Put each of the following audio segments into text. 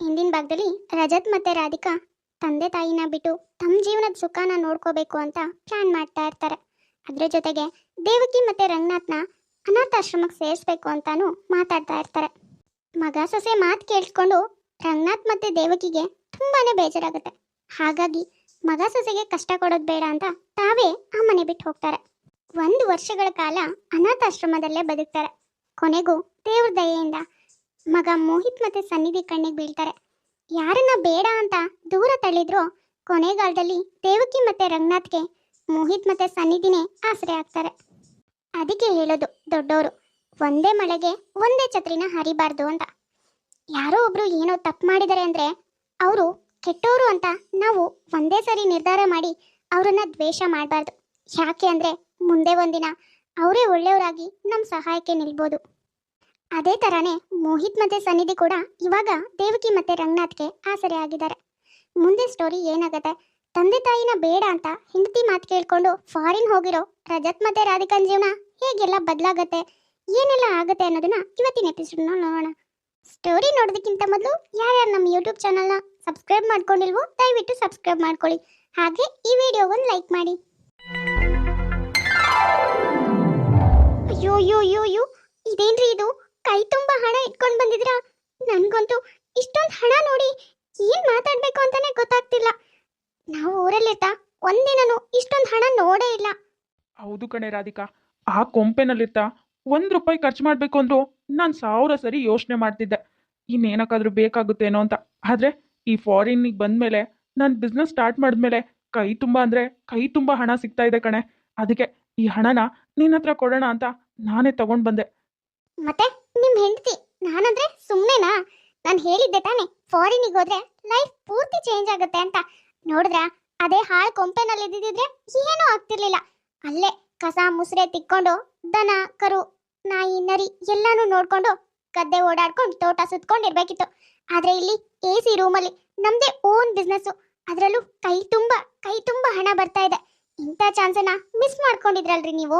ಹಿಂದಿನ ಭಾಗದಲ್ಲಿ ರಜತ್ ಮತ್ತೆ ರಾಧಿಕಾ ತಂದೆ ತಾಯಿನ ಬಿಟ್ಟು ತಮ್ಮ ಜೀವನದ ಸುಖನ ನೋಡ್ಕೋಬೇಕು ಅಂತ ಪ್ಲಾನ್ ಮಾಡ್ತಾ ಇರ್ತಾರೆ. ಅದ್ರ ಜೊತೆಗೆ ದೇವಕಿ ಮತ್ತೆ ರಂಗನಾಥ್ನ ಅನಾಥಾಶ್ರಮಕ್ಕೆ ಸೇರಿಸ್ಬೇಕು ಅಂತಾನು ಮಾತಾಡ್ತಾ ಇರ್ತಾರೆ. ಮಗ ಸೊಸೆ ಮಾತು ಕೇಳಿಸ್ಕೊಂಡು ರಂಗನಾಥ್ ಮತ್ತೆ ದೇವಕಿಗೆ ತುಂಬಾನೇ ಬೇಜಾರಾಗುತ್ತೆ. ಹಾಗಾಗಿ ಮಗ ಸೊಸೆಗೆ ಕಷ್ಟ ಕೊಡೋದು ಬೇಡ ಅಂತ ತಾವೇ ಆ ಮನೆ ಬಿಟ್ಟು ಹೋಗ್ತಾರೆ. ಒಂದು ವರ್ಷಗಳ ಕಾಲ ಅನಾಥಾಶ್ರಮದಲ್ಲೇ ಬದುಕ್ತಾರೆ. ಕೊನೆಗೂ ದೇವ್ರ ದಯೆಯಿಂದ ಮಗ ಮೋಹಿತ್ ಮತ್ತೆ ಸನ್ನಿಧಿ ಕಣ್ಣಿಗೆ ಬೀಳ್ತಾರೆ. ಯಾರನ್ನ ಬೇಡ ಅಂತ ದೂರ ತಳ್ಳಿದ್ರು ಕೊನೆಗಾಲದಲ್ಲಿ ದೇವಕಿ ಮತ್ತೆ ರಂಗನಾಥ್ಗೆ ಮೋಹಿತ್ ಮತ್ತೆ ಸನ್ನಿಧಿನೇ ಆಸರೆ ಆಗ್ತಾರೆ. ಅದಕ್ಕೆ ಹೇಳೋದು ದೊಡ್ಡವರು ಒಂದೇ ಮಳೆಗೆ ಒಂದೇ ಛತ್ರಿನ ಹರಿಬಾರ್ದು ಅಂತ. ಯಾರೋ ಒಬ್ರು ಏನೋ ತಪ್ಪು ಮಾಡಿದ್ದಾರೆ ಅಂದ್ರೆ ಅವರು ಕೆಟ್ಟವರು ಅಂತ ನಾವು ಒಂದೇ ಸರಿ ನಿರ್ಧಾರ ಮಾಡಿ ಅವರನ್ನ ದ್ವೇಷ ಮಾಡಬಾರ್ದು. ಯಾಕೆ ಅಂದ್ರೆ ಮುಂದೆ ಒಂದಿನ ಅವರೇ ಒಳ್ಳೆಯವರಾಗಿ ನಮ್ಮ ಸಹಾಯಕ್ಕೆ ನಿಲ್ಬೋದು. ಅದೇ ತರಾನೇ ಮೋಹಿತ್ ಮತ್ತೆ ಸನ್ನಿಧಿ ಕೂಡ ಇವಾಗ ದೇವಕಿ ಮತ್ತೆ ರಂಗನಾಥ್ಗೆ ಆಸರೆ ಆಗಿದ್ದಾರೆ ಮುಂದೆ ಸ್ಟೋರಿ ಏನಾಗುತ್ತೆ? ತಂದೆ ತಾಯಿನ ಬೇಡ ಅಂತ ಹೆಂಡತಿ ಮಾತು ಕೇಳ್ಕೊಂಡು ಫಾರಿನ್ ಹೋಗಿರೋ ರಜತ್ ಮತ್ತೆ ರಾಧಿಕಾನ್ ಜೀವನ ಹೇಗೆಲ್ಲ ಬದಲಾಗತ್ತೆ? ಏನೆಲ್ಲ ಆಗುತ್ತೆ ಅನ್ನೋದನ್ನ ಇವತ್ತಿನ ಎಪಿಸೋಡ್ ನೋಡೋಣ. ಸ್ಟೋರಿ ನೋಡೋದಕ್ಕಿಂತ ಮೊದಲು ಯಾರ್ಯಾರು ನಮ್ಮ ಯೂಟ್ಯೂಬ್ ಚಾನಲ್ನ ಸಬ್ಸ್ಕ್ರೈಬ್ ಮಾಡ್ಕೊಂಡಿಲ್ವೋ ದಯವಿಟ್ಟು ಸಬ್ಸ್ಕ್ರೈಬ್ ಮಾಡ್ಕೊಳ್ಳಿ. ಹಾಗೆ ಈ ವಿಡಿಯೋವನ್ನು ಲೈಕ್ ಮಾಡಿ. ಅಯ್ಯೋ ಅಯ್ಯೋ ಅಯ್ಯೋ ಅಯ್ಯೋ, ಇದೇನ್ರಿ ಇದು? ಕೈ ತುಂಬಾ ಹಣ ಇಟ್ಕೊಂಡು ಬಂದಿದ್ರಾ ನನ್ಗಂತೂ ಇಷ್ಟೊಂದು ಹಣ ನೋಡಿ ಏನ್ ಮಾತಾಡ್ಬೇಕು ಅಂತಾನೆ ಗೊತ್ತಾಗ್ತಿಲ್ಲ. ನಾವು ಊರಲ್ಲಿರ್ತಾ ಒಂದಿನನು ಇಷ್ಟೊಂದು ಹಣ ನೋಡೇ ಇಲ್ಲ. ಹೌದು ಕಣೆ ರಾಧಿಕಾ, ಆ ಕೊಂಪೆನಲ್ಲಿರ್ತಾ ಒಂದು ರೂಪಾಯಿ ಖರ್ಚು ಮಾಡಬೇಕು ಅಂದ್ರೂ ನಾನು ಸಾವಿರ ಸರಿ ಯೋಚನೆ ಮಾಡ್ತಿದ್ದೆ. ಇನ್ನೇನಕ್ಕಾದ್ರೂ ಬೇಕಾಗುತ್ತೇನೋ ಅಂತ. ಆದರೆ ಈ ಫಾರಿನ್ನಿಗೆ ಬಂದಮೇಲೆ ನಾನು ಬಿಸ್ನೆಸ್ ಸ್ಟಾರ್ಟ್ ಮಾಡಿದ್ಮೇಲೆ ಕೈ ತುಂಬ ಅಂದರೆ ಕೈ ತುಂಬಾ ಹಣ ಸಿಗ್ತಾ ಇದೆ ಕಣೆ. ಅದಕ್ಕೆ ಈ ಹಣನ ನಿನ್ನ ಹತ್ರ ಕೊಡೋಣ ಅಂತ ನಾನೇ ತಗೊಂಡು ಬಂದೆ. ಮತ್ತೆ ನಿಮ್ ಹೆಂಡತಿ, ನಾನಂದ್ರೆ ಸುಮ್ನೆನಾ? ನಾನು ಹೇಳಿದ್ದೆ ತಾನೆ ಫಾರಿನಿಗೆ ಹೋದ್ರೆ ಲೈಫ್ ಪೂರ್ತಿ ಚೇಂಜ್ ಆಗುತ್ತೆ ಅಂತ. ನೋಡಿದ್ರ, ಅದೇ ಹಾಳು ಕೊಂಪೆನಲ್ಲಿ ಇದ್ದಿದ್ರೆ ಏನೂ ಆಗ್ತಿರ್ಲಿಲ್ಲ. ಅಲ್ಲೇ ಕಸ ಮುಸ್ರೆ ತಿಕ್ಕೊಂಡು, ದನ, ಕರು, ನಾಯಿ, ನರಿ ಎಲ್ಲಾನು ನೋಡ್ಕೊಂಡು ಗದ್ದೆ ಓಡಾಡ್ಕೊಂಡು ತೋಟ ಸುತ್ಕೊಂಡಿರ್ಬೇಕಿತ್ತು. ಆದ್ರೆ ಇಲ್ಲಿ ಎ ಸಿ ರೂಮಲ್ಲಿ ನಮ್ದೇ ಓನ್ ಬಿಸ್ನೆಸ್ಸು ಅದರಲ್ಲೂ ಕೈ ತುಂಬ ಕೈ ತುಂಬ ಹಣ ಬರ್ತಾ ಇದೆ. ಇಂಥ ಚಾನ್ಸನ್ನ ಮಿಸ್ ಮಾಡ್ಕೊಂಡಿದ್ರಲ್ರಿ ನೀವು?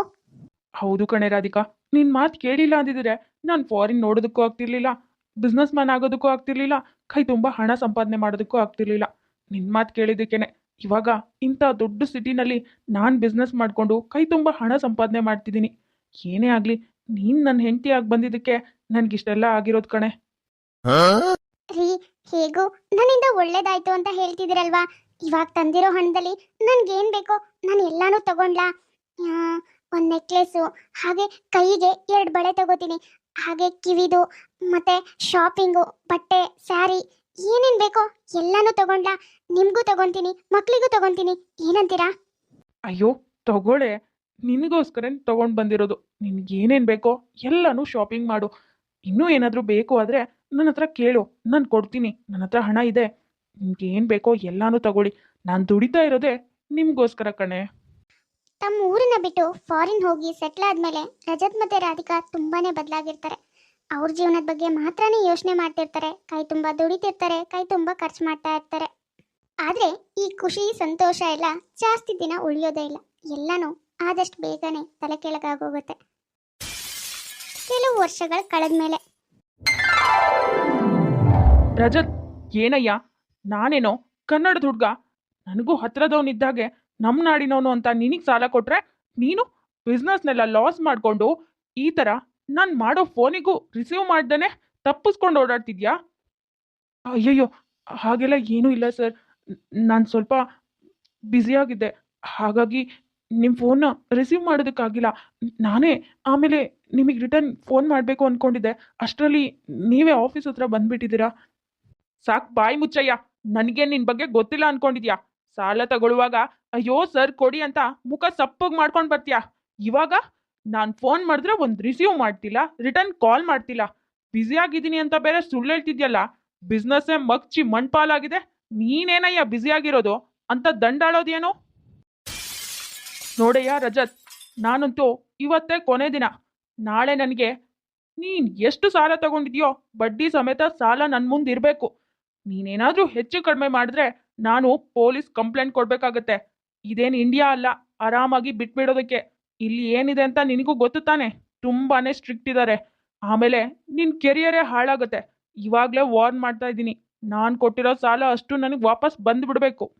ಹೌದು ಕಣೆ ರಾಧಿಕಾ ನಿನ್ನ ಮಾತು ಕೇಳಿಲ್ಲ ಅಂದಿದ್ರೆ ನಾನು ಫಾರಿನ್ ನೋಡೋದಕ್ಕೂ ಆಗ್ತಿರ್ಲಿಲ್ಲ ಬಿಸ್ನೆಸ್ ಮ್ಯಾನ್ ಆಗೋದಕ್ಕೂ ಆಗ್ತಿರ್ಲಿಲ್ಲ, ಕೈ ತುಂಬಾ ಹಣ ಸಂಪಾದನೆ ಮಾಡೋದಕ್ಕೂ ಆಗ್ತಿರ್ಲಿಲ್ಲ. ನಿನ್ನ ಮಾತು ಕೇಳಿದ್ದಕ್ಕೇನೆ ಇವಾಗ ಇಂಥ ದೊಡ್ಡ ಸಿಟಿನಲ್ಲಿ ನಾನು ಬಿಸ್ನೆಸ್ ಮಾಡಿಕೊಂಡು ಕೈ ತುಂಬಾ ಹಣ ಸಂಪಾದನೆ ಮಾಡ್ತಿದ್ದೀನಿ. ಏನೇ ಆಗಲಿ, ನೀನ್ ನನ್ನ ಆಗಿ ಬಂದಿದ್ದಕ್ಕೆ ನನಗಿಷ್ಟೆಲ್ಲ ಆಗಿರೋದು ಕಣೆ. ರೀ, ಹೇಗೂ, ನನ್ನಿಂದ ಒಳ್ಳೇದಾಯ್ತು ಅಂತ ಹೇಳ್ತಿದ್ದೀರಲ್ವಾ? ಇವಾಗ ತಂದಿರೋ ಹಣದಲ್ಲಿ ನನ್ಗೇನ್ ಬೇಕೋ, ನಾನು ಎಲ್ಲಾನು ತಗೊಂಡ್ಲಾ? ಒಂದ್ ನೆಕ್ಲೆಸ್ಸು ಹಾಗೆ ಕೈಗೆ ಎರಡು ಬಳೆ ತಗೋತೀನಿ. ಹಾಗೆ ಕಿವಿದು, ಮತ್ತೆ ಶಾಪಿಂಗು ಬಟ್ಟೆ ಸ್ಯಾರಿ ಏನೇನ್ ಬೇಕೋ ಎಲ್ಲಾನು ತಗೊಂಡ ನಿಮ್ಗೂ ತಗೊಂತೀನಿ, ಮಕ್ಳಿಗೂ ತಗೊಂತೀನಿ. ಏನಂತೀರಾ? ಅಯ್ಯೋ, ತಗೊಳ್ಳೆ. ನಿನಗೋಸ್ಕರ ತಗೊಂಡು ಬಂದಿರೋದು. ನಿನ್ಗೆ ಏನೇನ್ ಬೇಕೋ ಎಲ್ಲನೂ ಶಾಪಿಂಗ್ ಮಾಡು. ಇನ್ನೂ ಏನಾದರೂ ಬೇಕು ಆದರೆ ನನ್ನ ಹತ್ರ ಕೇಳು. ನಾನು ಕೊಡ್ತೀನಿ. ನನ್ನ ಹತ್ರ ಹಣ ಇದೆ. ನಿಮ್ಗೆ ಏನ್ ಬೇಕೋ ಎಲ್ಲನೂ ತಗೊಳ್ಳಿ. ನಾನು ದುಡಿತಾ ಇರೋದೇ ನಿಮಗೋಸ್ಕರ ಕಣೆ. ತಮ್ಮ ಊರನ್ನ ಬಿಟ್ಟು ಫಾರಿನ್ ಹೋಗಿ ಸೆಟ್ಲ್ ಆದ್ಮೇಲೆ ರಜತ್ ಮತ್ತೆ ರಾಧಿಕಾ ತುಂಬಾನೇ ಬದಲಾಗಿರ್ತಾರೆ. ಅವ್ರ ಜೀವನದ ಬಗ್ಗೆ ಮಾತ್ರನೇ ಯೋಚನೆ ಮಾಡ್ತಿರ್ತಾರೆ, ಕೈ ತುಂಬಾ ದುಡಿತಿರ್ತಾರೆ, ಕೈ ತುಂಬಾ ಖರ್ಚು ಮಾಡ್ತಾ ಇರ್ತಾರೆ. ಆದ್ರೆ ಈ ಖುಷಿ, ಸಂತೋಷ ಎಲ್ಲ ಜಾಸ್ತಿ ದಿನ ಉಳಿಯೋದೇ ಇಲ್ಲ. ಎಲ್ಲನೂ ಆದಷ್ಟು ಬೇಗನೆ ತಲೆ ಕೆಳಗಾಗೋಗುತ್ತೆ. ಕೆಲವು ವರ್ಷಗಳು ಕಳೆದ್ಮೇಲೆ. ರಜತ್, ಏನಯ್ಯ? ನಾನೇನೋ ಕನ್ನಡದ ಹುಡ್ಗ. ನನಗೂ ಹತ್ರದವನಿದ್ದಾಗೆ ನಮ್ಮ ನಾಡಿನವನು ಅಂತ ನಿನಗೆ ಸಾಲ ಕೊಟ್ರೆ ನೀನು ಬಿಸ್ನೆಸ್ನೆಲ್ಲ ಲಾಸ್ ಮಾಡಿಕೊಂಡು ಈ ಥರ ನಾನು ಮಾಡೋ ಫೋನಿಗೂ ರಿಸೀವ್ ಮಾಡ್ದೇ ತಪ್ಪಿಸ್ಕೊಂಡು ಓಡಾಡ್ತಿದ್ಯಾ? ಅಯ್ಯಯ್ಯೋ, ಹಾಗೆಲ್ಲ ಏನೂ ಇಲ್ಲ ಸರ್ ನಾನು ಸ್ವಲ್ಪ ಬ್ಯುಸಿಯಾಗಿದ್ದೆ ಹಾಗಾಗಿ ನಿಮ್ಮ ಫೋನ್ನ ರಿಸೀವ್ ಮಾಡೋದಕ್ಕಾಗಿಲ್ಲ ನಾನೇ ಆಮೇಲೆ ನಿಮಗೆ ರಿಟರ್ನ್ ಫೋನ್ ಮಾಡಬೇಕು ಅಂದ್ಕೊಂಡಿದ್ದೆ ಅಷ್ಟರಲ್ಲಿ ನೀವೇ ಆಫೀಸ್ ಹತ್ರ ಬಂದುಬಿಟ್ಟಿದ್ದೀರಾ? ಸಾಕು ಬಾಯಿ ಮುಚ್ಚಯ್ಯ. ನನಗೆ ನಿನ್ನ ಬಗ್ಗೆ ಗೊತ್ತಿಲ್ಲ ಅನ್ಕೊಂಡಿದ್ಯಾ? ಸಾಲ ತಗೊಳ್ಳುವಾಗ, ಅಯ್ಯೋ ಸರ್, ಕೊಡಿ ಅಂತ ಮುಖ ಸಪ್ಪಗ್ ಮಾಡ್ಕೊಂಡು ಬರ್ತೀಯಾ? ಇವಾಗ ನಾನು ಫೋನ್ ಮಾಡಿದ್ರೆ ಒಂದು ರಿಸೀವ್ ಮಾಡ್ತಿಲ್ಲ, ರಿಟರ್ನ್ ಕಾಲ್ ಮಾಡ್ತಿಲ್ಲ. ಬ್ಯುಸಿ ಆಗಿದ್ದೀನಿ ಅಂತ ಬೇರೆ ಸುಳ್ಳು ಹೇಳ್ತಿದ್ಯಲ್ಲ, ಬಿಸ್ನೆಸ್ಸೇ ಮಗ್ಚಿ ಮಣ್ಪಾಲಾಗಿದೆ, ನೀನೇನಯ್ಯ ಬ್ಯುಸಿ ಆಗಿರೋದು? ಅಂತ ದಂಡಾಳೋದೇನು? ನೋಡಯ್ಯ ರಜತ್, ನಾನಂತೂ ಇವತ್ತೇ ಕೊನೆ ದಿನ. ನಾಳೆ ನನಗೆ ನೀನ್ ಎಷ್ಟು ಸಾಲ ತಗೊಂಡಿದ್ಯೋ, ಬಡ್ಡಿ ಸಮೇತ ಸಾಲ ನನ್ನ ಮುಂದೆ ಇರಬೇಕು. ನೀನೇನಾದ್ರೂ ಹೆಚ್ಚು ಕಡಿಮೆ ಮಾಡಿದ್ರೆ ನಾನು ಪೊಲೀಸ್ ಕಂಪ್ಲೇಂಟ್ ಕೊಡ್ಬೇಕಾಗತ್ತೆ. ಇದೇನು ಇಂಡಿಯಾ ಅಲ್ಲ, ಆರಾಮಾಗಿ ಬಿಟ್ಬಿಡೋದಕ್ಕೆ. ಇಲ್ಲಿ ಏನಿದೆ ಅಂತ ನಿನಗೂ ಗೊತ್ತು ತಾನೆ? ತುಂಬಾನೇ ಸ್ಟ್ರಿಕ್ಟ್ ಇದ್ದಾರೆ ಆಮೇಲೆ ನಿನ್ನ ಕೆರಿಯರೇ ಹಾಳಾಗುತ್ತೆ. ಇವಾಗಲೇ ವಾರ್ನ್ ಮಾಡ್ತಾ ಇದ್ದೀನಿ. ನಾನು ಕೊಟ್ಟಿರೋ ಸಾಲ ಅಷ್ಟು ನನಗೆ ವಾಪಸ್ ಬಂದುಬಿಡಬೇಕು.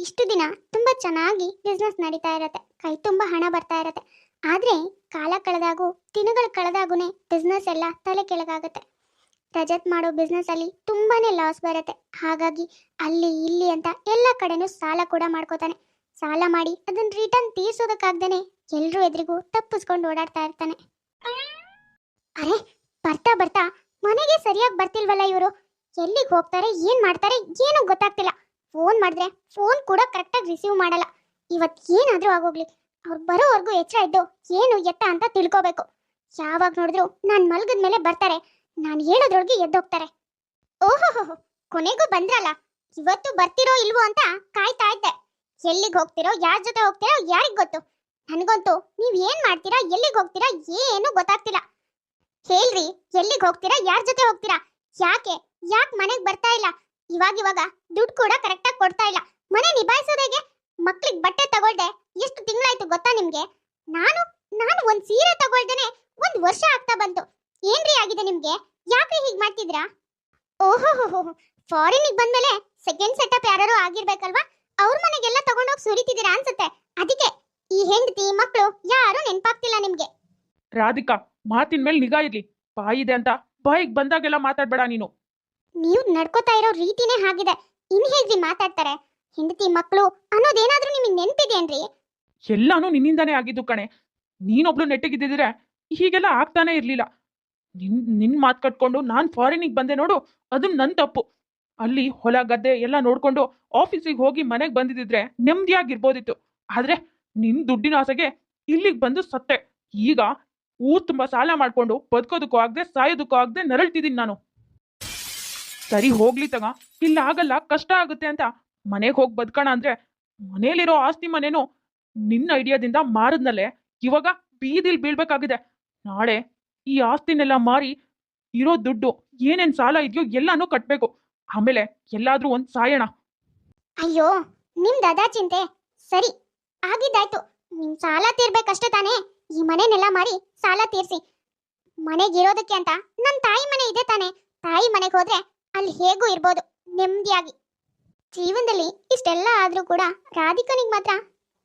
ಇಷ್ಟು ದಿನ ತುಂಬಾ ಚೆನ್ನಾಗಿ ಬಿಸ್ನೆಸ್ ನಡೀತಾ ಇರತ್ತೆ. ಕೈ ತುಂಬಾ ಹಣ ಬರ್ತಾ ಇರತ್ತೆ. ಆದ್ರೆ ಕಾಲ ಕಳೆದಾಗೂ, ದಿನಗಳು ಕಳೆದಾಗೂನೇ ಬಿಸ್ನೆಸ್ ಎಲ್ಲ ತಲೆ ಕೆಳಗಾಗತ್ತೆ. ರಜತ್ ಮಾಡೋ ಬಿಸ್ನೆಸ್ಸಲ್ಲಿ ತುಂಬಾನೇ ಲಾಸ್ ಬರುತ್ತೆ. ಹಾಗಾಗಿ ಅಲ್ಲಿ ಇಲ್ಲಿ ಅಂತ ಎಲ್ಲ ಕಡೆನೂ ಸಾಲ ಕೂಡ ಮಾಡ್ಕೋತಾನೆ. ಸಾಲ ಮಾಡಿ ಅದನ್ನ ರಿಟರ್ನ್ ತೀರ್ಸೋದಕ್ಕಾಗ್ದೇನೆ ಎಲ್ರೂ ಎದುರಿಗೂ ತಪ್ಪಿಸ್ಕೊಂಡು ಓಡಾಡ್ತಾ ಇರ್ತಾನೆ. ಅರೆ, ಬರ್ತಾ ಬರ್ತಾ ಮನೆಗೆ ಸರಿಯಾಗಿ ಬರ್ತಿಲ್ವಲ್ಲ ಇವರು? ಎಲ್ಲಿಗೆ ಹೋಗ್ತಾರೆ, ಏನ್ ಮಾಡ್ತಾರೆ ಏನೂ ಗೊತ್ತಾಗ್ತಿಲ್ಲ. ಫೋನ್ ಮಾಡಿದ್ರೆ ಫೋನ್ ಕೂಡ ಕರೆಕ್ಟಾಗಿ ರಿಸೀವ್ ಮಾಡಲ್ಲ. ಇವತ್ತು ಏನಾದರೂ ಆಗೋಗ್ಲಿ. ಅವ್ರು ಬರೋವರೆಗೂ ಎಚ್ಚರ ಇದ್ದು ಏನು ಎತ್ತ ಅಂತ ತಿಳ್ಕೋಬೇಕು. ಯಾವಾಗ ನೋಡಿದ್ರು ನಾನ್ ಮಲ್ಗದ ಮೇಲೆ ಬರ್ತಾರೆ. ನಾನು ಹೇಳೋದ್ರೊಳಗೆ ಎದ್ದೋಗ್ತಾರೆ. ಓಹೋ ಕೊನೆಗೂ ಬಂದ್ರಲ್ಲ? ಇವತ್ತು ಬರ್ತಿರೋ ಇಲ್ವೋ ಅಂತ ಕಾಯ್ತಾ ಇದ್ದೆ. ಎಲ್ಲಿಗೆ ಹೋಗ್ತಿರೋ, ಯಾರ ಜೊತೆ ಹೋಗ್ತಿರೋ, ಯಾರಿಗ್ ಗೊತ್ತು? ನನಗಂತೂ ನೀವ್ ಏನ್ ಮಾಡ್ತೀರಾ, ಎಲ್ಲಿಗೆ ಹೋಗ್ತೀರಾ, ಏನು ಗೊತ್ತಾಗ್ತಿಲ್ಲ. ಹೇಳ್ರಿ, ಎಲ್ಲಿಗೆ ಹೋಗ್ತೀರಾ, ಯಾರ ಜೊತೆ ಹೋಗ್ತೀರಾ? ಯಾಕೆ ಯಾಕೆ ಮನೆಗೆ ಬರ್ತಾ ಇಲ್ಲ? ಇವಾಗ ಇವಾಗ ದುಡ್ಡು ಕೂಡ ಕರೆಕ್ಟಾಗಿ ಕೊಡ್ತಾ ಇಲ್ಲ. ಮನೆ ನಿಭಾಯಿಸೋದು ಹೇಗೆ? ಮಕ್ಳಿಗೆ ಬಟ್ಟೆ ತಗೊಳ್ದೆ, ಎಷ್ಟು ತಿಂಗಳಾಯ್ತು ಗೊತ್ತಾ ನಿಮ್ಗೆ? ನಾನು ನಾನು ಒಂದ್ ಸೀರೆ ತಗೊಳ್ದೇನೆ ಒಂದ್ ವರ್ಷ ಆಗ್ತಾ ಬಂತು. ಆಗಿದೆ ನಿಮ್ಗೆ? ಯಾಕೆ ಹೀಗ್ ಮಾಡ್ತಿದ್ರಾ ಓಹೋ ಫಾರಿನಿಗೆ ಬಂದ್ಮೇಲೆ ಸೆಕೆಂಡ್ ಸೆಟಪ್ ಯಾರು ಆಗಿರ್ಬೇಕಲ್ವಾ? ಅವ್ರ ಮನೆಗೆಲ್ಲ ತಗೊಂಡೋಗಿ ಸುರಿತಿದ್ದೀರಾ ಅನ್ಸುತ್ತೆ. ಅದಕ್ಕೆ ಈ ಹೆಂಡತಿ ಮಕ್ಕಳು ಯಾರು ನೆನ್ಪಾಗ್ತಿಲ್ಲ ನಿಮ್ಗೆ. ರಾಧಿಕಾ ಮಾತಿನ ಮೇಲೆ ನಿಗಾ ಇರ್ಲಿ. ಬಾಯಿದೆ ಅಂತ. ಬಾಯಿಗೆ ಬಂದಾಗೆಲ್ಲ ಮಾತಾಡ್ಬೇಡ ನೀನು. ನೀವು ನಡ್ಕೋತಾ ಇರೋ ರೀತಿನೇ ಹಾಗಿದೆ ಇನ್ ಹೇಗ್ರಿ ಮಾತಾಡ್ತಾರೆ? ಹೆಂಡತಿ ಮಕ್ಕಳು ಅನ್ನೋದೇನಾದ್ರೂ ನಿಮಗೆ ನೆನ್ಪಿದೇನ್ರಿ ಎಲ್ಲಾನು ನಿನ್ನಿಂದಾನೇ ಆಗಿದ್ದು ಕಣೆ. ನೀನೊಬ್ಳು ನೆಟ್ಟಗಿದ್ದಿದ್ರೆ ಹೀಗೆಲ್ಲ ಆಗ್ತಾನೆ ಇರ್ಲಿಲ್ಲ. ನಿನ್ ನಿನ್ ಮಾತು ಕಟ್ಕೊಂಡು ನಾನು ಫಾರಿನಿಗೆ ಬಂದೆ ನೋಡು ಅದು ನನ್ನ ತಪ್ಪು. ಅಲ್ಲಿ ಹೊಲ, ಗದ್ದೆ ಎಲ್ಲ ನೋಡ್ಕೊಂಡು ಆಫೀಸಿಗೆ ಹೋಗಿ ಮನೆಗೆ ಬಂದಿದ್ದಿದ್ರೆ ನೆಮ್ಮದಿಯಾಗಿರ್ಬೋದಿತ್ತು ಆದ್ರೆ ನಿನ್ ದುಡ್ಡಿನ ಆಸೆಗೆ ಇಲ್ಲಿಗೆ ಬಂದು ಸತ್ತೆ. ಈಗ ಊರ್ ತುಂಬಾ ಸಾಲ ಮಾಡ್ಕೊಂಡು ಬದುಕೋದಕ್ಕೂ ಆಗದೆ, ಸಾಯೋದಕ್ಕೂ ಆಗದೆ ನರಳ್ತಿದ್ದೀನಿ ನಾನು. ಸರಿ ಹೋಗ್ಲಿ ತಗ, ಇಲ್ಲ ಆಗಲ್ಲ, ಕಷ್ಟ ಆಗುತ್ತೆ ಅಂತ ಮನೆಗೆ ಹೋಗಿ ಬದುಕೋಣ ಅಂದ್ರೆ ಮನೇಲಿರೋ ಆಸ್ತಿ ಮನೇನು ನಿನ್ನ ಐಡಿಯಾದಿಂದ ಮಾರದ್ನಲ್ಲೇ ಇವಾಗ ಬೀದಿಲ್ ಬೀಳ್ಬೇಕಾಗಿದೆ. ನಾಳೆ ಈ ಆಸ್ತಿನೆಲ್ಲ ಮಾರಿ ಇರೋ ದುಡ್ಡು, ಏನೇನ್ ಸಾಲ ಇದೆಯೋ ಎಲ್ಲಾನು ಕಟ್ಬೇಕು. ಆಮೇಲೆ ಎಲ್ಲಾದ್ರೂ ಒಂದ್ ಸಾಯಣ. ಅಯ್ಯೋ, ನಿಮ್ದು ಅದಾ ಚಿಂತೆ. ಸರಿ, ಆಗಿದ್ದಾಯ್ತು. ನಿಮ್ ಸಾಲ ತೀರ್ಬೇಕಷ್ಟೇ ತಾನೇ. ಈ ಮನೆನೆಲ್ಲ ಮಾಡಿ ಸಾಲ ತೀರ್ಸಿ. ಮನೆಗಿರೋದಕ್ಕೆ ಅಂತ ನನ್ ತಾಯಿ ಮನೆ ಇದೆ ತಾನೆ. ತಾಯಿ ಮನೆಗೆ ಹೋದ್ರೆ ಅಲ್ಲಿ ಹೇಗೂ ಇರ್ಬೋದು ನೆಮ್ಮದಿಯಾಗಿ ಜೀವನದಲ್ಲಿ ಇಷ್ಟೆಲ್ಲ ಆದ್ರೂ ಕೂಡ ರಾಧಿಕನಿಗೆ ಮಾತ್ರ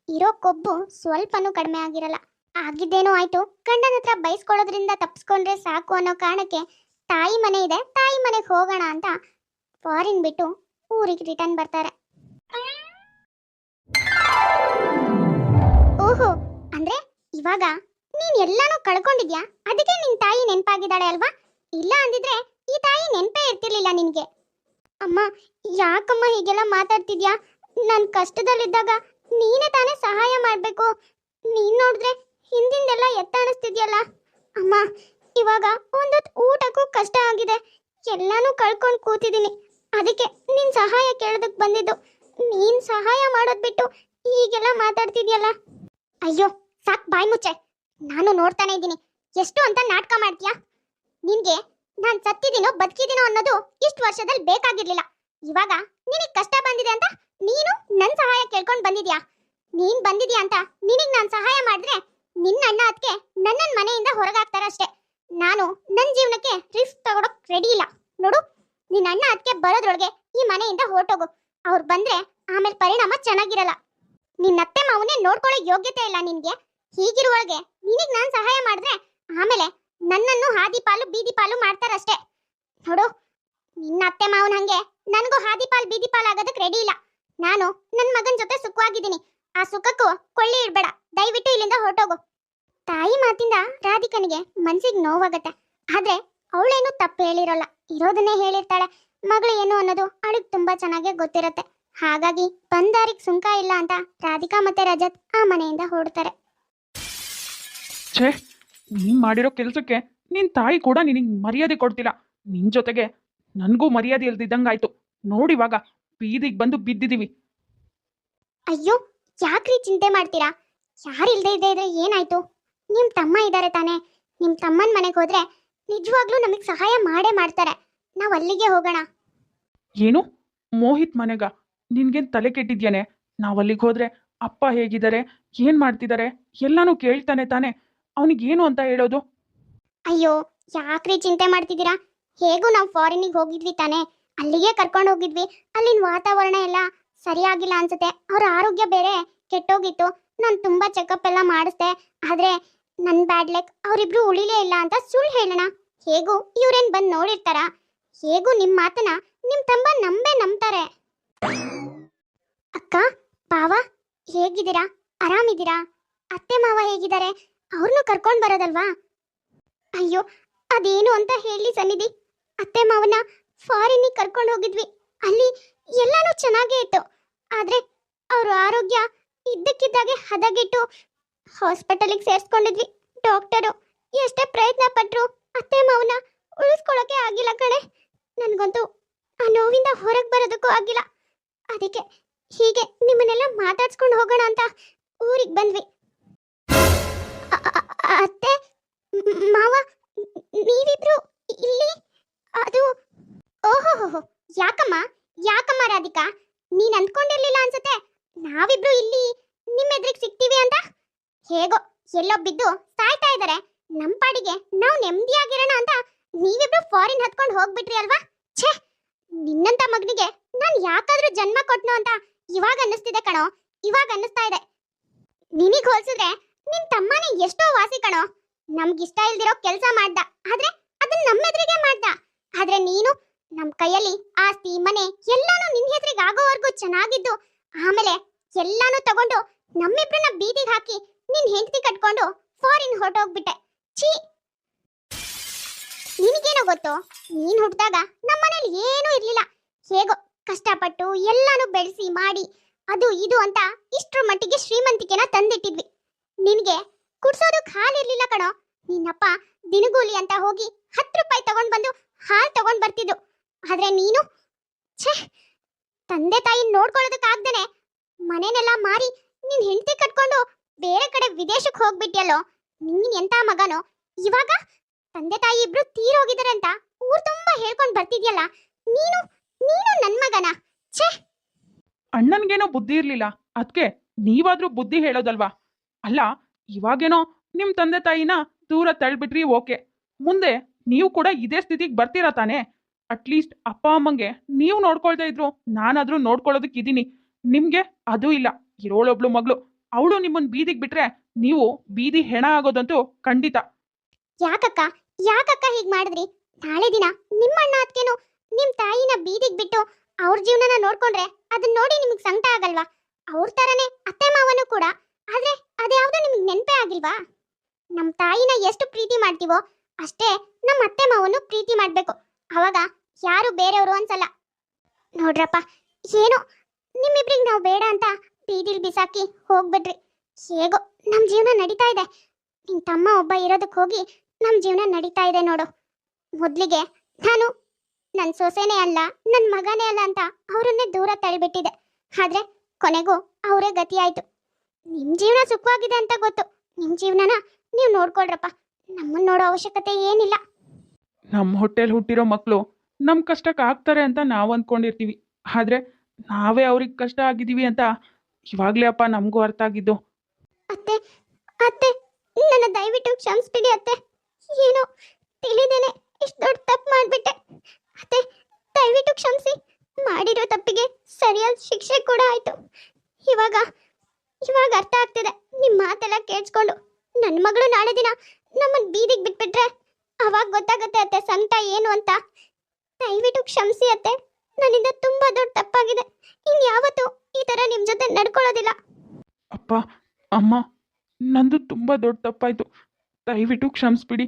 ಇರೋ ಕೊಬ್ಬು ಸ್ವಲ್ಪನೂ ಕಡಿಮೆ ಆಗಿರಲ್ಲ. ಆಗಿದ್ದೇನೋ ಆಯ್ತು. ಗಂಡನ ಹತ್ರ ಬೈಸ್ಕೊಳ್ಳೋದ್ರಿಂದ ತಪ್ಪಿಸ್ಕೊಂಡ್ರೆ ಸಾಕು ಅನ್ನೋ ಕಾರಣಕ್ಕೆ ತಾಯಿ ಮನೆ ಇದೆ, ತಾಯಿ ಮನೆಗೆ ಹೋಗೋಣ ಅಂತ ಫಾರಿನ್ ಬಿಟ್ಟು ಊರಿಗೆ ರಿಟರ್ನ್ ಬರ್ತಾರೆ. ಓಹೋ, ಅಂದ್ರೆ ಇವಾಗ ನೀನ್ ಎಲ್ಲಾನು ಕಳ್ಕೊಂಡಿದ್ಯಾ? ಅದಕ್ಕೆ ನಿನ್ ತಾಯಿ ನೆನ್ಪಾಗಿದ್ದಾಳೆ ಅಲ್ವಾ? ಇಲ್ಲ ಅಂದಿದ್ರೆ ಈ ತಾಯಿ ನೆನ್ಪೇ ಇರ್ತಿರ್ಲಿಲ್ಲ ನಿನ್ಗೆ. ಅಮ್ಮ, ಯಾಕಮ್ಮ ಹೀಗೆಲ್ಲ ಮಾತಾಡ್ತಿದ್ಯಾ? ನನ್ ಕಷ್ಟದಲ್ಲಿದ್ದಾಗ ನೀನೇ ತಾನೇ ಸಹಾಯ ಮಾಡ್ಬೇಕು. ನೀನ್ ನೋಡಿದ್ರೆ ಹಿಂದಿಂದೆಲ್ಲ ಎತ್ತಾಣಿಸ್ತಿದ್ಯಲ್ಲ? ಅಮ್ಮ, ಇವಾಗ ಒಂದೊತ್ತು ಊಟಕ್ಕೂ ಕಷ್ಟ ಆಗಿದೆ. ಎಲ್ಲಾನು ಕಳ್ಕೊಂಡು ಕೂತಿದ್ದೀನಿ. ಅದಕ್ಕೆ ನಿನ್ ಸಹಾಯ ಕೇಳೋದಕ್ಕೆ ಬಂದಿದ್ದು. ನೀನ್ ಸಹಾಯ ಮಾಡೋದ್ ಬಿಟ್ಟು ಈಗೆಲ್ಲ ಮಾತಾಡ್ತಿದ್ಯಲ್ಲ? ಅಯ್ಯೋ, ಸಾಕ್ ಬಾಯ್ ಮುಚ್ಚೆ. ನಾನು ನೋಡ್ತಾನೆ ಇದ್ದೀನಿ. ಎಷ್ಟು ಅಂತ ನಾಟಕ ಮಾಡ್ತೀಯಾ? ನಿನ್ಗೆ ನಾನ್ ಸತ್ತಿದ್ದೀನೋ ಬದುಕಿದ್ದೀನೋ ಅನ್ನೋದು ಇಷ್ಟು ವರ್ಷದಲ್ಲಿ ಬೇಕಾಗಿರ್ಲಿಲ್ಲ. ಇವಾಗ ನಿನಗ್ ಕಷ್ಟ ಬಂದಿದೆ ಅಂತ ನೀನು ನನ್ನ ಸಹಾಯ ಕೇಳ್ಕೊಂಡು ಬಂದಿದ್ಯಾ? ನೀನ್ ಬಂದಿದ್ಯಾ ಅಂತ ನಿನಗ್ ನಾನು ಸಹಾಯ ಮಾಡಿದ್ರೆ ನಿನ್ನ ಅಣ್ಣ ಅದಕ್ಕೆ ನನ್ನನ್ ಮನೆಯಿಂದ ಹೊರಗಾಗ್ತಾರಷ್ಟೇ ನಾನು ನನ್ನ ಜೀವನಕ್ಕೆ ರಿಸ್ಕ್ ತಗೊಳಕ್ ರೆಡಿ ಇಲ್ಲ. ನೋಡು, ನಿನ್ನ ಅಣ್ಣ ಅದಕ್ಕೆ ಬರೋದ್ರೊಳಗೆ ಈ ಮನೆಯಿಂದ ಹೊರಟೋಗು. ಅವ್ರು ಬಂದ್ರೆ ಆಮೇಲೆ ಪರಿಣಾಮ ಚೆನ್ನಾಗಿರಲ್ಲ. ನಿನ್ನ ಅತ್ತೆ ಮಾವನೇ ನೋಡ್ಕೊಳ್ಳೋ ಯೋಗ್ಯತೆ ಇಲ್ಲ ನಿನ್ಗೆ. ಹೀಗಿರುವೊಳಗೆ ನಿನಗ್ ನಾನ್ ಸಹಾಯ ಮಾಡಿದ್ರೆ ಆಮೇಲೆ ನನ್ನನ್ನು ಹಾದಿ ಪಾಲು ಬೀದಿ ಪಾಲು ಮಾಡ್ತಾರಷ್ಟೇ. ನೋಡು, ನಿನ್ನ ಅತ್ತೆ ಮಾವನ ಹಂಗೆ ನನಗೂ ಹಾದಿ ಪಾಲ್ ಆಗೋದಕ್ಕೆ ರೆಡಿ ಇಲ್ಲ. ನಾನು ನನ್ನ ಮಗನ ಜೊತೆ ಸುಖವಾಗಿದ್ದೀನಿ ಆ ಸುಖಕ್ಕೂ ಕೊಳ್ಳಿ ಇಡ್ಬೇಡ ದಯವಿಟ್ಟು ಇಲ್ಲಿಂದ ಹೊರಟೋಗು. ತಾಯಿ ಮಾತಿಂದ ರಾಧಿಕನಿಗೆ ಮನ್ಸಿಗೆ ನೋವಾಗತ್ತೆ. ಆದ್ರೆ ಅವಳೇನು ತಪ್ಪು ಹೇಳಿರೋಲ್ಲ. ಇರೋದನ್ನೇ ಹೇಳಿರ್ತಾಳೆ. ಮಗಳು ಏನು ಅನ್ನೋದು ಅವಳಿಗೆ ತುಂಬಾ ಚೆನ್ನಾಗಿ ಗೊತ್ತಿರತ್ತೆ. ಹಾಗಾಗಿ ಬಂದಾರಿಗೆ ಸುಂಕ ಇಲ್ಲ ಅಂತ ರಾಧಿಕಾ ಮತ್ತೆ ರಜತ್ ಆ ಮನೆಯಿಂದ ಹೊರಡ್ತಾರೆ. ಛೇ ನೀನ್ ಮಾಡಿರೋ ಕೆಲ್ಸಕ್ಕೆ ನಿನ್ ತಾಯಿ ಕೂಡ ನಿನಗೆ ಮರ್ಯಾದೆ ಕೊಡ್ತಿಲ್ಲ. ನಿನ್ ಜೊತೆಗೆ ನನಗೂ ಮರ್ಯಾದೆ ಇಲ್ದಿದ್ದಂಗಾಯ್ತು. ನೋಡಿವಾಗ ಬೀದಿಗೆ ಬಂದು ಬಿದ್ದಿದೀವಿ. ಅಯ್ಯೋ ಯಾಕ್ರಿ ಚಿಂತೆ ಮಾಡ್ತೀರಾ? ಯಾರು ಇಲ್ಲದೆ ಇದ್ದೇ ಇದ್ರೆ ಏನಾಯ್ತು? ನಿಮ್ ತಮ್ಮ ಇದ್ದಾರೆ ತಾನೇ. ನಿಮ್ ತಮ್ಮನ ಮನೆಗೆ ಹೋದ್ರೆ ನಿಜವಾಗ್ಲೂ ನಮಗೆ ಸಹಾಯ ಮಾಡೇ ಮಾಡ್ತಾರೆ. ನಾವ್ ಅಲ್ಲಿಗೆ ಹೋಗೋಣ. ಏನು? ಮೋಹಿತ್ ಮನೆಗ ನಿನ್ಗೇನ್ ತಲೆ ಕೆಟ್ಟಿದ್ಯಾನೆ? ನಾವ್ ಅಲ್ಲಿಗೆ ಹೋದ್ರೆ ಅಪ್ಪ ಹೇಗಿದ್ದಾರೆ? ಏನ್ ಮಾಡ್ತಿದ್ದಾರೆ? ಎಲ್ಲಾನು ಕೇಳ್ತಾನೆ ತಾನೆ. ಅವನಿಗೇನು ಅಂತ ಹೇಳೋದು? ಅಯ್ಯೋ ಯಾಕ್ರಿ ಚಿಂತೆ ಮಾಡ್ತಿದ್ದೀರಾ? ಹೇಗೂ ನಾವು ಫಾರಿನಿಗೆ ಹೋಗಿದ್ವಿ ತಾನೆ. ಅಲ್ಲಿಗೆ ಕರ್ಕೊಂಡು ಹೋಗಿದ್ವಿ. ಅಲ್ಲಿನ ವಾತಾವರಣ ಎಲ್ಲ ಸರಿಯಾಗಿಲ್ಲ ಅನ್ಸುತ್ತೆ. ಅವ್ರ ಆರೋಗ್ಯ ಬೇರೆ, ಕೆಟ್ಟೋಗಿತ್ತು. ನಾನು ತುಂಬಾ ಚೆಕಪ್ ಎಲ್ಲ ಮಾಡಿಸ್ದೆ. ಆದ್ರೆ ನನ್ನ ಬ್ಯಾಡ್ ಲೆಕ್ ಅವರಿಬ್ರು ಉಳಿಲೇ ಇಲ್ಲ ಅಂತ ಸುಳ್ಳು ಹೇಳೋಣ. ಹೇಗೂ? ಇವ್ರೇನ್ ಬಂದು ನೋಡಿರ್ತಾರ? ಹೇಗೂ ನಿಮ್ಮ ಮಾತನ್ನ ನಿಮ್ ತಮ್ಮ ನಂಬೇ ನಂಬ್ತಾರೆ. ಅಕ್ಕ, ಪಾವ, ಹೇಗಿದ್ದೀರಾ? ಆರಾಮಿದ್ದೀರಾ? ಅತ್ತೆ, ಮಾವ ಹೇಗಿದ್ದಾರೆ? ಅವ್ರನ್ನೂ ಕರ್ಕೊಂಡು ಬರೋದಲ್ವಾ? ಅಯ್ಯೋ, ಅದೇನು ಅಂತ ಹೇಳಿ ಸನ್ನಿಧಿ. ಅತ್ತೆ ಮಾವನ ಫಾರಿನಿಗೆ ಕರ್ಕೊಂಡು ಹೋಗಿದ್ವಿ. ಅಲ್ಲಿ ಎಲ್ಲಾನು ಚೆನ್ನಾಗೇ ಇತ್ತು. ಆದ್ರೆ ಅವ್ರ ಆರೋಗ್ಯ ಇದ್ದಕ್ಕಿದ್ದಾಗೆ ಹದಗೆಟ್ಟು ಹಾಸ್ಪಿಟಲಿಗೆ ಸೇರಿಸ್ಕೊಂಡಿದ್ವಿ. ಡಾಕ್ಟರು ಎಷ್ಟೇ ಪ್ರಯತ್ನ ಪಟ್ಟರು ಅತ್ತೆ ಮಾವನ ಉಳಿಸ್ಕೊಳ್ಳೋಕೆ ಆಗಿಲ್ಲ ಕಣೆ. ನನಗಂತೂ ಆ ನೋವಿಂದ ಹೊರಗೆ ಬರೋದಕ್ಕೂ ಆಗಿಲ್ಲ. ಅದಕ್ಕೆ ಹೀಗೆ ನಿಮ್ಮನ್ನೆಲ್ಲ ಮಾತಾಡ್ಸ್ಕೊಂಡು ಹೋಗೋಣ ಅಂತ ಊರಿಗೆ ಬಂದ್ವಿ. ಅತ್ತೆ ಮಾವ, ನೀವಿಬ್ರು ಇಲ್ಲಿ? ಓಹೋ, ಯಾಕಮ್ಮ? ಯಾಕಮ್ಮ ರಾಧಿಕಾ? ನೀನ್ ಅನ್ಕೊಂಡಿರ್ಲಿಲ್ಲ ಅನ್ಸುತ್ತೆ? ನಾವಿಬ್ರು ಇಲ್ಲಿ ನಿಮ್ ಎದುರಿಗೆ ಸಿಗ್ತೀವಿ ಅಂತ? ಹೇಗೋ, ಎಲ್ಲೋ ಬಿದ್ದು ಸಾಯ್ತಾ ಇದಾರೆ. ನಮ್ ಪಾಡಿಗೆ ನಾವು ನೆಮ್ಮದಿಯಾಗಿರೋಣ ಅಂತ ನೀವಿಬ್ರು ಫಾರಿನ್ ಹತ್ಕೊಂಡು ಹೋಗ್ಬಿಟ್ರಿ ಅಲ್ವಾ? ಛೇ, ನಿನ್ನಂತ ಮಗನಿಗೆ ನಾನ್ ಯಾಕಾದ್ರೂ ಜನ್ಮ ಕೊಟ್ನು ಅಂತ ಇವಾಗ ಅನ್ನಿಸ್ತಿದೆ ಕಣೋ, ಇವಾಗ ಅನ್ನಿಸ್ತಾ ಇದೆ. ನಿನಗ್ ಹೋಲ್ಸಿದ್ರೆ ನಿನ್ ತಮ್ಮನೇ ಎಷ್ಟೋ ವಾಸಿ ಕಣೋ. ನಮ್ಗಿಷ್ಟ ಇಲ್ದಿರೋ ಕೆಲ್ಸ ಮಾಡ್ದ, ಆದ್ರೆ ಅದನ್ನ ನಮ್ಮ ಎದುರಿಗೆ ಮಾಡ್ದ ಆದ್ರೆ ನೀನು ನಮ್ ಕೈಯಲ್ಲಿ ಆಸ್ತಿ ಮನೆ ಎಲ್ಲಾನು ನಿನ್ ಹೆದ್ರಿಗೆ ಆಗೋವರೆಗೂ ಚೆನ್ನಾಗಿದ್ದು. ಆಮೇಲೆ ಎಲ್ಲಾನು ತಗೊಂಡು ನಮ್ಮಿಬ್ರನ್ನ ಬೀದಿಗೆ ಹಾಕಿ ನಿನ್ ಹೆಂಡತಿ ಕಟ್ಕೊಂಡು ಫಾರಿನ್ ಹೊರಟೋಗ್ಬಿಟ್ಟೆ. ಛೀ! ನಿನಗೇನೋ ಗೊತ್ತು? ನೀನ್ ಹುಟ್ಟಿದಾಗ ನಮ್ಮನೇಲಿ ಏನೂ ಇರ್ಲಿಲ್ಲ. ಹೇಗೋ ಕಷ್ಟಪಟ್ಟು ಎಲ್ಲಾನು ಬೆಳೆಸಿ ಮಾಡಿ ಅದು ಇದು ಅಂತ ಇಷ್ಟ್ರ ಮಟ್ಟಿಗೆ ಶ್ರೀಮಂತಿಕೆನ ತಂದಿಟ್ಟಿದ್ವಿ. ನಿನ್ಗೆ ಹಾಲು ಹಾಲಿರ್ಲಿಲ್ಲ ಕಣೋ. ನಿನ್ನಪ್ಪ ದಿನಗೂಲಿ ಅಂತ ಹೋಗಿ ಹತ್ತು ರೂಪಾಯಿ ತಗೊಂಡ್ ಬಂದು ಹಾಲು ತಗೊಂಡ್ ಬರ್ತಿದ್ದು ಆದ್ರೆ ನೀನು? ಛೇ, ತಂದೆ ತಾಯಿ ನೋಡ್ಕೊಳ್ಳೋದಕ್ಕಾಗ್ದೇನೆ ಮನೆನೆಲ್ಲ ಮಾರಿ ನಿನ್ ಹೆಂಡತಿ ಕಟ್ಕೊಂಡು ಬೇರೆ ಕಡೆ ವಿದೇಶಕ್ಕೆ ಹೋಗ್ಬಿಟ್ಯಲ್ಲೋ? ನೀನ್ ಎಂತ ಮಗನೋ? ಇವಾಗ ತಂದೆ ತಾಯಿ ಇಬ್ರು ತೀರೋಗಿದಾರೆ ಅಂತ ಊರ್ ತುಂಬಾ ಹೇಳ್ಕೊಂಡ್ ಬರ್ತಿದ್ಯಲ್ಲ, ನೀನು ನೀನು ನನ್ ಮಗನ? ಅಣ್ಣನ್ಗೇನೋ ಬುದ್ಧಿ ಇರ್ಲಿಲ್ಲ ಅದಕ್ಕೆ ನೀವಾದ್ರೂ ಬುದ್ಧಿ ಹೇಳೋದಲ್ವಾ? ಅಲ್ಲ, ಇವಾಗೇನೋ ನಿಮ್ ತಂದೆ ತಾಯಿನ ದೂರ ತಳ್ಬಿಟ್ರಿ ಓಕೆ, ಮುಂದೆ ನೀವು ಕೂಡ ಇದೇ ಸ್ಥಿತಿಗೆ ಬರ್ತೀರಾ ತಾನೇ? ಅಟ್ಲೀಸ್ಟ್ ಅಪ್ಪ ಅಮ್ಮಂಗೆ ನೀವು ನೋಡ್ಕೊಳ್ತಾ ಇದ್ರು, ನಾನಾದ್ರೂ ನೋಡ್ಕೊಳ್ಳೋದಕ್ಕೆ ಇದೀನಿ ನಿಮ್ಗೆ ಅದು ಇಲ್ಲ. ಇರೋಳೊಬ್ಳು ಮಗಳು. ಅವಳು ನಿಮ್ಮನ್ ಬೀದಿಗೆ ಬಿಟ್ರೆ ನೀವು ಬೀದಿ ಹೆಣ ಆಗೋದಂತೂ ಖಂಡಿತ. ಯಾಕಕ್ಕ? ಯಾಕಕ್ಕ ಹೀಗ್ ಮಾಡಿದ್ರಿ? ನಾಳೆ ದಿನ ನಿಮ್ಮ ಅಣ್ಣ ಅತ್ಕೇನು ನಿಮ್ ತಾಯಿನ ಬೀದಿಗ್ ಬಿಟ್ಟು ಅವ್ರ ಜೀವನನ ನೋಡ್ಕೊಂಡ್ರೆ ಅದನ್ನ ನೋಡಿ ನಿಮ್ಗೆ ಸಂಕಟ ಆಗಲ್ವಾ? ಅವ್ರ ತರನೇ ಅತ್ತೆ ಮಾವನು ಕೂಡ. ಆದ್ರೆ ಅದ್ಯಾವ್ದು ನಿಮ್ಗೆ ನೆನಪೇ ಆಗಿಲ್ವಾ? ನಮ್ಮ ತಾಯಿನ ಎಷ್ಟು ಪ್ರೀತಿ ಮಾಡ್ತೀವೋ ಅಷ್ಟೇ ನಮ್ಮ ಅತ್ತೆ ಮಾವನು ಪ್ರೀತಿ ಮಾಡ್ಬೇಕು. ಅವಾಗ ಯಾರು ಬೇರೆಯವರು ಅನ್ಸಲ್ಲ. ನೋಡ್ರಪ್ಪ, ಏನು? ನಿಮ್ಮಿಬ್ರಿಗೆ ನಾವು ಬೇಡ ಅಂತ ಬೀದಿಲ್ ಬಿಸಾಕಿ ಹೋಗ್ಬಿಟ್ರಿ. ಹೇಗೋ ನಮ್ಮ ಜೀವನ ನಡೀತಾ ಇದೆ. ನಿನ್ ತಮ್ಮ ಒಬ್ಬ ಇರೋದಕ್ಕೆ ಹೋಗಿ ನಮ್ಮ ಜೀವನ ನಡೀತಾ ಇದೆ ನೋಡು. ಮೊದಲಿಗೆ ನಾನು ನನ್ನ ಸೊಸೆನೇ ಅಲ್ಲ ನನ್ನ ಮಗನೇ ಅಲ್ಲ ಅಂತ ಅವರನ್ನೇ ದೂರ ತಳ್ಳಿಬಿಟ್ಟಿದೆ ಆದ್ರೆ ಕೊನೆಗೂ ಅವರೇ ಗತಿ ಆಯ್ತು ನಿಮ್ ಜೀವನ ಸುಖವಾಗಿದೆ ಅಂತ ಗೊತ್ತು. ನಿಮ್ಮ ಜೀವನನ ನೀವು ನೋಡ್ಕೊಳ್ರಪ್ಪ. ನಮ್ಮನ್ನ ನೋಡೋ ಅವಶ್ಯಕತೆ ಏನಿಲ್ಲ. ನಮ್ಮ ಹೋಟೆಲ್ ಹುಟ್ಟಿರೋ ಮಕ್ಕಳು ನಮ್ಮ ಕಷ್ಟಕ್ಕೆ ಆಗ್ತಾರೆ ಅಂತ ನಾವು ಅಂದ್ಕೊಂಡಿರ್ತೀವಿ ಆದರೆ ನಾವೇ ಅವ್ರಿಗೆ ಕಷ್ಟ ಆಗಿದ್ದೀವಿ ಅಂತ ಇವಾಗಲೇ ಅಪ್ಪ ನಮಗೂ ಅರ್ಥ ಆಗಿದ್ದು. ಅತ್ತೆ ಅತ್ತೆ, ನನ್ನ ದಯವಿಟ್ಟು ಕ್ಷಮಿಸ್ಬಿಡಿ ಅತ್ತೆ. ಏನು ತಿಳಿದೇನೆ ಇಷ್ಟು ದೊಡ್ಡ ತಪ್ಪು ಮಾಡ್ಬಿಟ್ಟೆ. ಅತ್ತೆ, ದಯವಿಟ್ಟು ಕ್ಷಮಿಸಿ. ಮಾಡಿರೋ ತಪ್ಪಿಗೆ ಸರಿಯಾದ ಶಿಕ್ಷೆ ಕೂಡ ಆಯಿತು. ಇವಾಗ ಇವಾಗ ಅರ್ಥ ಆಗ್ತಿದೆ. ನಿಮ್ಮ ಮಾತೆಲ್ಲ ಕೇಳಿಸ್ಕೊಂಡು ನನ್ನ ಮಗಳು ನಾಳೆ ದಿನ ನಮ್ಮನ್ನು ಬೀದಿಗೆ ಬಿಟ್ಬಿಟ್ರೆ ಅವಾಗ ಗೊತ್ತಾಗುತ್ತೆ ಅತ್ತೆ ಸಂಕಟ ಏನು ಅಂತ. ದಯವಿಟ್ಟು ಕ್ಷಮಿಸಿ ಅತ್ತೆ. ನನ್ನಿಂದ ತುಂಬಾ ದೊಡ್ಡ ತಪ್ಪಾಗಿದೆ. ಇನ್ಯಾವತ್ತೂ ಈ ತರ ನಿಮ್ ಜೊತೆ ನಡ್ಕೊಳ್ಳೋದಿಲ್ಲ. ಅಪ್ಪ ಅಮ್ಮ ನಂದು ತುಂಬ ದೊಡ್ಡ ತಪ್ಪಾಯಿತು. ದಯವಿಟ್ಟು ಕ್ಷಮಿಸ್ಬಿಡಿ.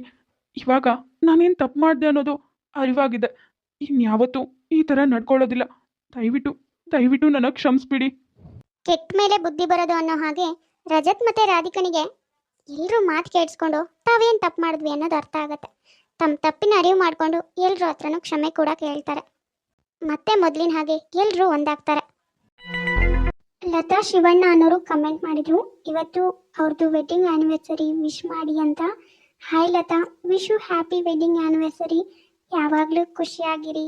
ಇವಾಗ ನಾನೇನು ತಪ್ಪು ಮಾಡ್ದೆ ಅನ್ನೋದು ಅರಿವಾಗಿದೆ. ಇನ್ಯಾವತ್ತೂ ಈ ಥರ ನಡ್ಕೊಳ್ಳೋದಿಲ್ಲ. ದಯವಿಟ್ಟು ದಯವಿಟ್ಟು ನನಗೆ ಕ್ಷಮಿಸ್ಬಿಡಿ. ಕೆಟ್ಟ ಮೇಲೆ ಬುದ್ಧಿ ಬರೋದು ಅನ್ನೋ ಹಾಗೆ ರಜತ್ ಮತ್ತೆ ರಾಧಿಕನಿಗೆ ಎಲ್ಲರೂ ಮಾತು ಕೇಳಿಸ್ಕೊಂಡು ತಾವೇನು ತಪ್ಪು ಮಾಡಿದ್ವಿ ಅನ್ನೋದು ಅರ್ಥ ಆಗುತ್ತೆ. ತಮ್ಮ ತಪ್ಪಿನ ಅರಿವು ಮಾಡಿಕೊಂಡು ಎಲ್ಲರೂ ಹತ್ರನೂ ಕ್ಷಮೆ ಕೂಡ ಕೇಳ್ತಾರೆ. ಮತ್ತೆ ಮೊದಲಿನ ಹಾಗೆ ಎಲ್ಲರೂ ಒಂದಾಗ್ತಾರೆ. ಲತಾ ಶಿವಣ್ಣ ಅನ್ನೋರು ಕಮೆಂಟ್ ಮಾಡಿದ್ರು. ಇವತ್ತು ಅವ್ರದ್ದು ವೆಡ್ಡಿಂಗ್ ಆ್ಯನಿವರ್ಸರಿ ವಿಶ್ ಮಾಡಿ ಅಂತ. Hi Latha wish you happy wedding anniversary ಯಾವಾಗಲೂ ಖುಷಿಯಾಗಿರಿ.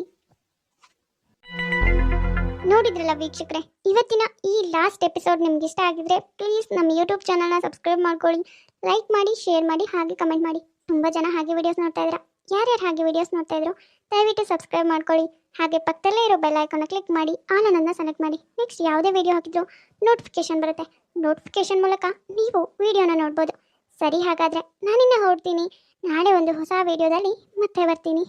ನೋಡಿದ್ರಲ್ಲ ವೀಕ್ಷಕರೇ? ಇವತ್ತಿನ ಈ ಲಾಸ್ಟ್ ಎಪಿಸೋಡ್ ನಿಮ್ಗೆ ಇಷ್ಟ ಆಗಿದ್ರೆ ಪ್ಲೀಸ್ ನಮ್ಮ ಯೂಟ್ಯೂಬ್ ಚಾನಲ್ನ ಸಬ್ಸ್ಕ್ರೈಬ್ ಮಾಡ್ಕೊಳ್ಳಿ ಲೈಕ್ ಮಾಡಿ ಶೇರ್ ಮಾಡಿ, ಹಾಗೆ ಕಮೆಂಟ್ ಮಾಡಿ. ತುಂಬ ಜನ ಹಾಗೆ ವಿಡಿಯೋಸ್ ನೋಡ್ತಾ ಇದ್ದೀರಾ ಯಾರ್ಯಾರು ಹಾಗೆ ವಿಡಿಯೋಸ್ ನೋಡ್ತಾ ಇದ್ರು, ದಯವಿಟ್ಟು ಸಬ್ಸ್ಕ್ರೈಬ್ ಮಾಡ್ಕೊಳ್ಳಿ. ಹಾಗೆ ಪಕ್ಕದಲ್ಲೇ ಇರೋ ಬೆಲ್ ಐಕಾನ ಕ್ಲಿಕ್ ಮಾಡಿ ಆ ಅನ್ನ ಸೆಲೆಕ್ಟ್ ಮಾಡಿ. ನೆಕ್ಸ್ಟ್ ಯಾವುದೇ ವಿಡಿಯೋ ಹಾಕಿದ್ರು ನೋಟಿಫಿಕೇಶನ್ ಬರುತ್ತೆ. ನೋಟಿಫಿಕೇಶನ್ ಮೂಲಕ ನೀವು ವಿಡಿಯೋನ ನೋಡ್ಬೋದು. ಸರಿ ಹಾಗಾದರೆ ನಾನಿನ್ನ ಹೊರಡ್ತೀನಿ. ನಾಳೆ ಒಂದು ಹೊಸ ವಿಡಿಯೋದಲ್ಲಿ ಮತ್ತೆ ಬರ್ತೀನಿ.